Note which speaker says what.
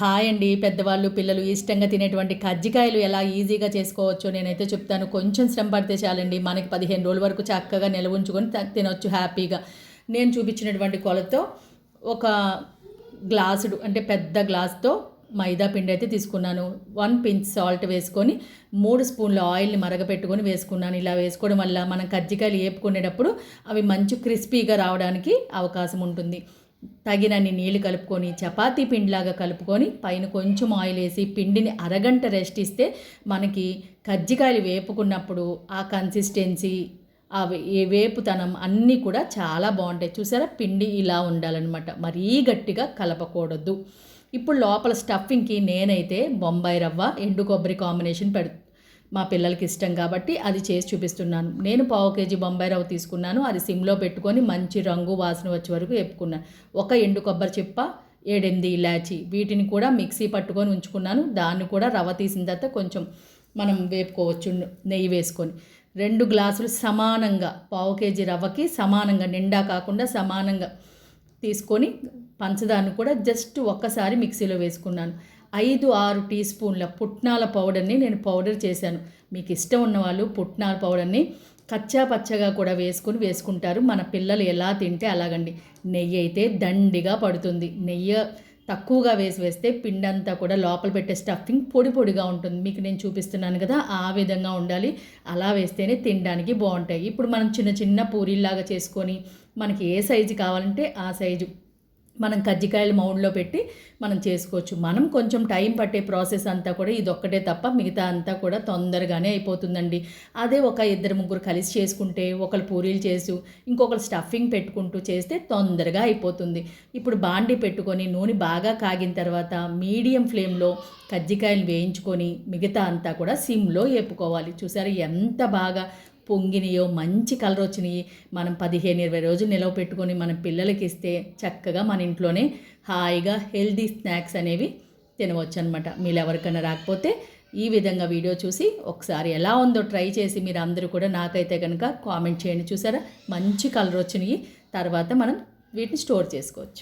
Speaker 1: Hi అండి పెద్దవాళ్ళు పిల్లలు ఇష్టంగా తినేటువంటి కజ్జికాయలు ఎలా ఈజీగా చేసుకోవచ్చో నేనైతే చెప్తాను. కొంచెం శ్రమ పడితే చాలండి మనకి పదిహేను రోజుల వరకు చక్కగా నిల్వ ఉంచుకొని తినొచ్చు హ్యాపీగా. నేను చూపించినటువంటి కొలతో ఒక గ్లాసుడు అంటే పెద్ద గ్లాస్తో మైదా పిండి అయితే తీసుకున్నాను. వన్ పించ్ సాల్ట్ వేసుకొని మూడు స్పూన్ల ఆయిల్ని మరగపెట్టుకొని వేసుకున్నాను. ఇలా వేసుకోవడం వల్ల మనం కజ్జికాయలు వేపుకునేటప్పుడు అవి మంచి క్రిస్పీగా రావడానికి అవకాశం ఉంటుంది. తగినన్ని నీళ్ళు కలుపుకొని చపాతీ పిండిలాగా కలుపుకొని పైన కొంచెం ఆయిల్ వేసి పిండిని అరగంట రెస్ట్ ఇస్తే మనకి కజ్జికాయలు వేపుకున్నప్పుడు ఆ కన్సిస్టెన్సీ ఆ వేపుతనం అన్నీ కూడా చాలా బాగుంటాయి. చూసారా? పిండి ఇలా ఉండాలన్నమాట. మరీ గట్టిగా కలపకూడదు. ఇప్పుడు లోపల స్టఫింగ్కి నేనైతే బొంబాయి రవ్వ ఎండు కొబ్బరి కాంబినేషన్ పెడు మా పిల్లలకి ఇష్టం కాబట్టి అది చేసి చూపిస్తున్నాను. నేను పావు కేజీ బొంబాయి రవ్వ తీసుకున్నాను. అది సిమ్లో పెట్టుకొని మంచి రంగు వాసన వచ్చే వరకు వేపుకున్నాను ఒక ఎండు కొబ్బరి చిప్ప ఏడెనిమిది ఇలాచి వీటిని కూడా మిక్సీ పట్టుకొని ఉంచుకున్నాను. దాన్ని కూడా రవ్వ తీసిన తర్వాత కొంచెం మనం వేపుకోవచ్చు నెయ్యి వేసుకొని. రెండు గ్లాసులు సమానంగా పావు కేజీ రవ్వకి సమానంగా నిండా కాకుండా సమానంగా తీసుకొని పంచదారను కూడా జస్ట్ ఒక్కసారి మిక్సీలో వేసుకున్నాను. ఐదు ఆరు టీ స్పూన్ల పుట్నాల పౌడర్ని నేను పౌడర్ చేశాను. మీకు ఇష్టం ఉన్న వాళ్ళు పుట్నాల పౌడర్ని కచ్చా పచ్చగా కూడా వేసుకుని వేసుకుంటారు. మన పిల్లలు ఎలా తింటే అలాగండి. నెయ్యి అయితే దండిగా పడుతుంది. నెయ్యి తక్కువగా వేసి వేస్తే పిండి అంతా కూడా లోపల పెట్టే స్టఫింగ్ పొడి పొడిగా ఉంటుంది. మీకు నేను చూపిస్తున్నాను కదా ఆ విధంగా ఉండాలి. అలా వేస్తేనే తినడానికి బాగుంటాయి. ఇప్పుడు మనం చిన్న చిన్న పూరీలాగా చేసుకొని మనకి ఏ సైజు కావాలంటే ఆ సైజు మనం కజ్జికాయలు మౌండ్లో పెట్టి మనం చేసుకోవచ్చు. మనం కొంచెం టైం పట్టే ప్రాసెస్ అంతా కూడా ఇది ఒక్కటే తప్ప మిగతా అంతా కూడా తొందరగానే అయిపోతుందండి. అదే ఒక ఇద్దరు ముగ్గురు కలిసి చేసుకుంటే ఒకరు పూరీలు చేసు ఇంకొకరు స్టఫింగ్ పెట్టుకుంటూ చేస్తే తొందరగా అయిపోతుంది. ఇప్పుడు బాండి పెట్టుకొని నూనె బాగా కాగిన తర్వాత మీడియం ఫ్లేమ్లో కజ్జికాయలు వేయించుకొని మిగతా అంతా కూడా సిమ్లో వేపుకోవాలి చూసారు ఎంత బాగా పొంగినయో మంచి కలర్ వచ్చినాయి మనం పదిహేను ఇరవై రోజులు నిలవ పెట్టుకొని మన పిల్లలకి ఇస్తే చక్కగా మన ఇంట్లోనే హాయిగా హెల్దీ స్నాక్స్ అనేవి తినవచ్చు అనమాట మీరు ఎవరికైనా రాకపోతే ఈ విధంగా వీడియో చూసి ఒకసారి ఎలా ఉందో ట్రై చేసి మీరు అందరూ కూడా నాకైతే కనుక కామెంట్ చేయండి చూసారా? మంచి కలర్ వచ్చినాయి. తర్వాత మనం వీటిని స్టోర్ చేసుకోవచ్చు.